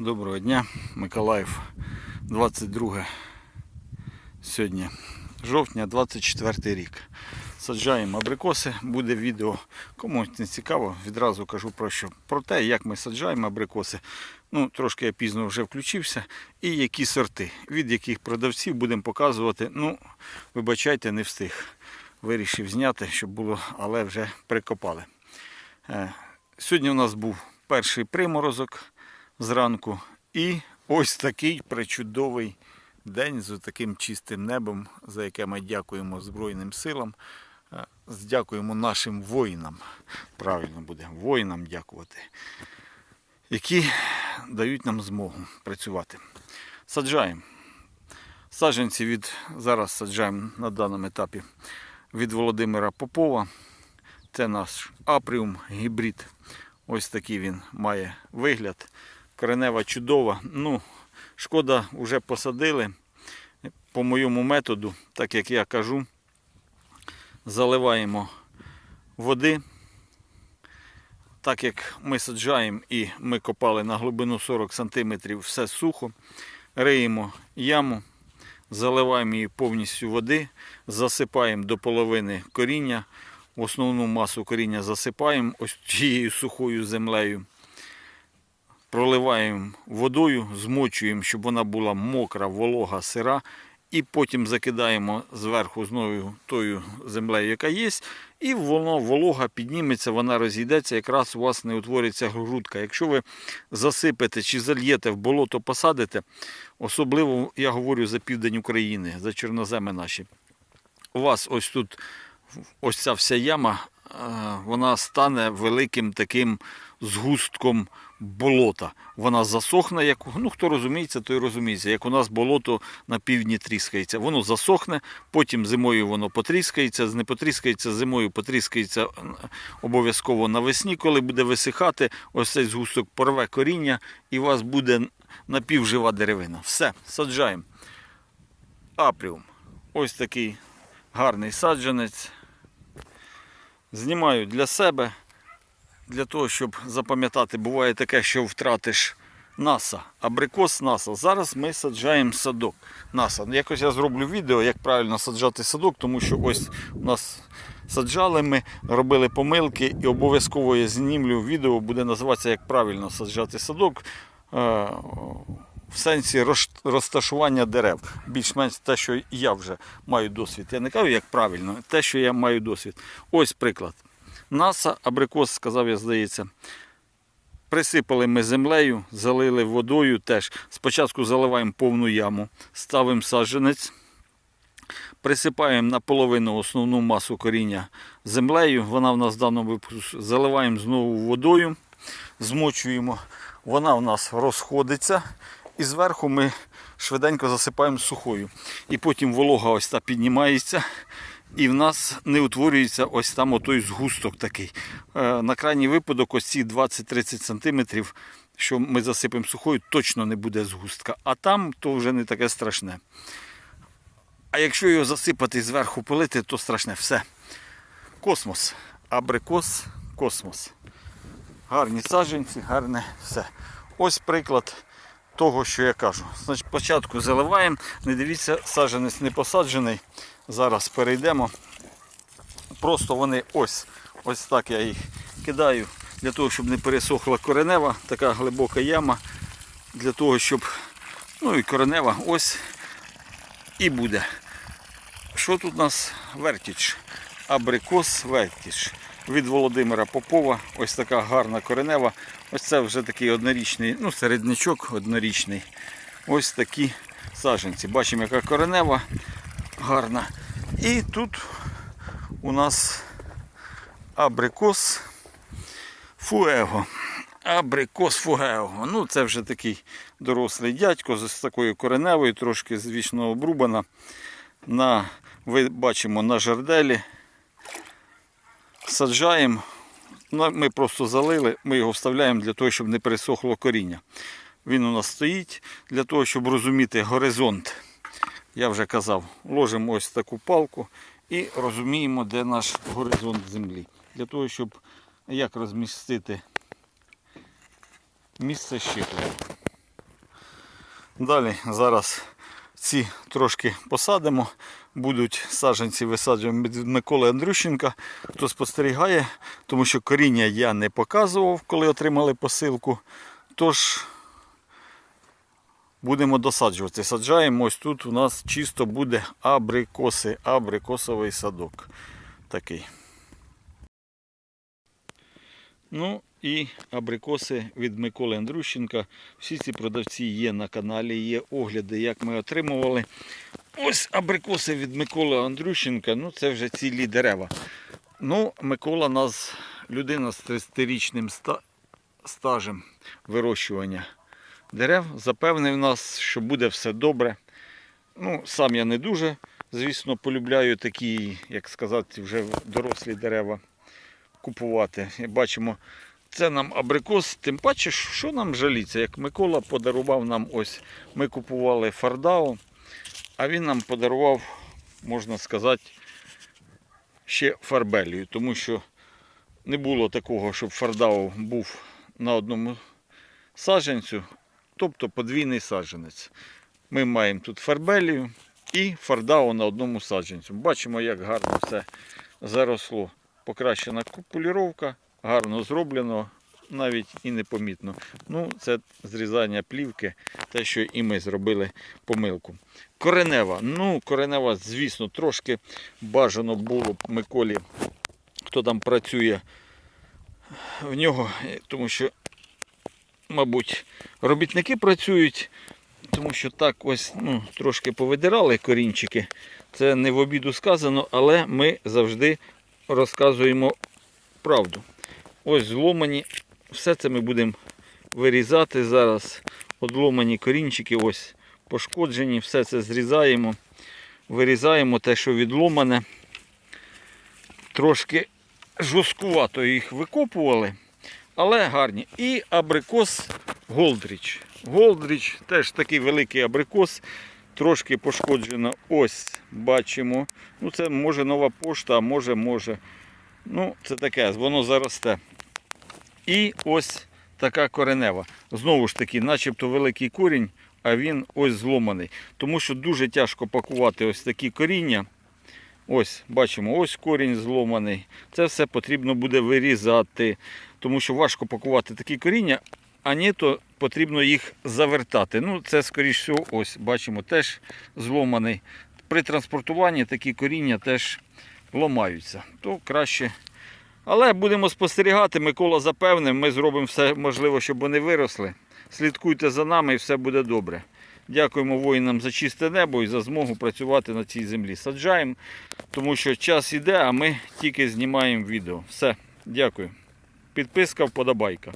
Доброго дня, Миколаїв, 22 сьогодні жовтня, 24 рік. Саджаємо абрикоси, буде відео. Комусь не цікаво, відразу кажу про що. Про те, як ми саджаємо абрикоси. Ну, трошки я пізно вже включився. І які сорти, від яких продавців будемо показувати. Ну, вибачайте, не встиг. Вирішив зняти, щоб було, але вже прикопали. Е, Сьогодні у нас був перший приморозок зранку. І ось такий причудовий день з таким чистим небом, за яке ми дякуємо Збройним силам. Е, Дякуємо нашим воїнам. Правильно буде, воїнам дякувати, які дають нам змогу працювати. Саджаємо. Саджанці від зараз саджаємо на даному етапі від Володимира Попова. Це наш апріум гібрид. Ось такий він має вигляд. Коренева чудова. Ну, шкода, вже посадили. По моєму методу, так як я кажу, заливаємо води. Так як ми саджаємо і ми копали на глибину 40 см все сухо, риємо яму, заливаємо її повністю води, засипаємо до половини коріння, основну масу коріння засипаємо ось цією сухою землею. Проливаємо водою, змочуємо, щоб вона була мокра, волога, сира. І потім закидаємо зверху знову тою землею, яка є, і воно волога підніметься, вона розійдеться, якраз у вас не утвориться грудка. Якщо ви засипете чи зальєте в болото, посадите, особливо я говорю за південь України, за чорноземи наші. У вас ось тут ось ця вся яма, е, вона стане великим таким згустком болота. Вона засохне, як ну хто розуміється, той розуміється. Як у нас болото на півдні тріскається. Воно засохне, потім зимою воно потріскається, не потріскається, зимою потріскається обов'язково навесні, коли буде висихати, ось цей згусток порве коріння і у вас буде напівжива деревина. Все, саджаємо. Апріум. Ось такий гарний саджанець. Знімаю для себе, для того, щоб запам'ятати, буває таке, що втратиш наса, абрикос наса. Зараз ми саджаємо садок. Наса. Якось я зроблю відео, як правильно саджати садок, тому що ось у нас саджали ми, робили помилки і обов'язково я знімлю відео, буде називатися як правильно саджати садок. Е, В сенсі розташування дерев. Більш-менш те, що я вже маю досвід. Я не кажу, як правильно, те, що я маю досвід. Ось приклад. Наса, абрикос, сказав я, здається. Присипали ми землею, залили водою теж. Спочатку заливаємо повну яму, ставимо саджанець, присипаємо наполовину основну масу коріння землею. Вона в нас в даному випадку заливаємо знову водою, змочуємо. Вона в нас розходиться. І зверху ми швиденько засипаємо сухою. І потім волога ось та піднімається. І в нас не утворюється ось там отой згусток такий. Е, На крайній випадок, ось ці 20-30 см, що ми засипемо сухою, точно не буде згустка. А там то вже не таке страшне. А якщо його засипати і зверху полити, то страшне все. Космос. Абрикос, космос. Гарні саджанці, гарне все. Ось приклад того, що я кажу. Значить, спочатку заливаємо, не дивіться, саджанець не посаджений. Зараз перейдемо. Просто вони ось, ось так я їх кидаю, для того, щоб не пересохла коренева, така глибока яма, для того, щоб, ну і коренева ось і буде. Що тут у нас вертіч? Абрикос вертіч. Від Володимира Попова. Ось така гарна коренева. Ось це вже такий однорічний, ну, середнячок однорічний. Ось такі саджанці. Бачимо, яка коренева гарна. І тут у нас абрикос фуего. Абрикос фуего. Ну, це вже такий дорослий дядько з такою кореневою, трошки звісно обрубана. На, ви бачимо на жарделі. Саджаємо. Ми просто залили, ми його вставляємо для того, щоб не пересохло коріння. Він у нас стоїть для того, щоб розуміти горизонт. Я вже казав, ложимо ось таку палку і розуміємо, де наш горизонт землі. Для того, щоб як розмістити місце щеплення. Далі зараз ці трошки посадимо. Будуть саджанці висаджені від Миколи Андрющенка. Хто спостерігає, тому що коріння я не показував, коли отримали посилку. Тож будемо досаджувати. Саджаємо ось тут у нас чисто буде абрикоси, абрикосовий садок. Такий. Ну і абрикоси від Миколи Андрущенка. Всі ці продавці є на каналі, є огляди, як ми отримували. Ось абрикоси від Миколи Андрющенка. Ну, це вже цілі дерева. Ну, Микола нас людина з 30-річним стажем вирощування дерев. Запевнив нас, що буде все добре. Ну, сам я не дуже, звісно, полюбляю такі, як сказати, вже дорослі дерева купувати. І бачимо, це нам абрикос, тим паче, що нам жаліться, як Микола подарував нам ось, ми купували фардау, а він нам подарував, можна сказати, ще фарбелію, тому що не було такого, щоб фардау був на одному саджанцю, тобто подвійний саджанець. Ми маємо тут фарбелію і фардау на одному саджанцю. Бачимо, як гарно все заросло. Покращена купуліровка, гарно зроблено, навіть і непомітно. Ну, це зрізання плівки, те, що і ми зробили помилку. Коренева. Ну, коренева, звісно, трошки бажано було б Миколі, хто там працює в нього, тому що, мабуть, робітники працюють, тому що так ось ну, трошки повидирали корінчики. Це не в обіду сказано, але ми завжди розказуємо правду. Ось зломані, все це ми будемо вирізати зараз. Одломані корінчики, ось пошкоджені, все це зрізаємо, вирізаємо те, що відломане. Трошки жорсткувато їх викопували, але гарні. І абрикос Голдріч. Голдріч теж такий великий абрикос. Трошки пошкоджено. Ось бачимо. Ну, це може нова пошта, а може, може. Ну, це таке, воно заросте. І ось така коренева. Знову ж таки, начебто великий корінь, а він ось зломаний. Тому що дуже тяжко пакувати ось такі коріння. Ось, бачимо, ось корінь зломаний. Це все потрібно буде вирізати. Тому що важко пакувати такі коріння, а ні, то потрібно їх завертати. Ну, це, скоріш всього, ось, бачимо, теж зломаний. При транспортуванні такі коріння теж ламаються. То краще. Але будемо спостерігати, Микола запевнив, ми зробимо все можливе, щоб вони виросли. Слідкуйте за нами і все буде добре. Дякуємо воїнам за чисте небо і за змогу працювати на цій землі. Саджаємо, тому що час іде, а ми тільки знімаємо відео. Все, дякую. Підписка, вподобайка.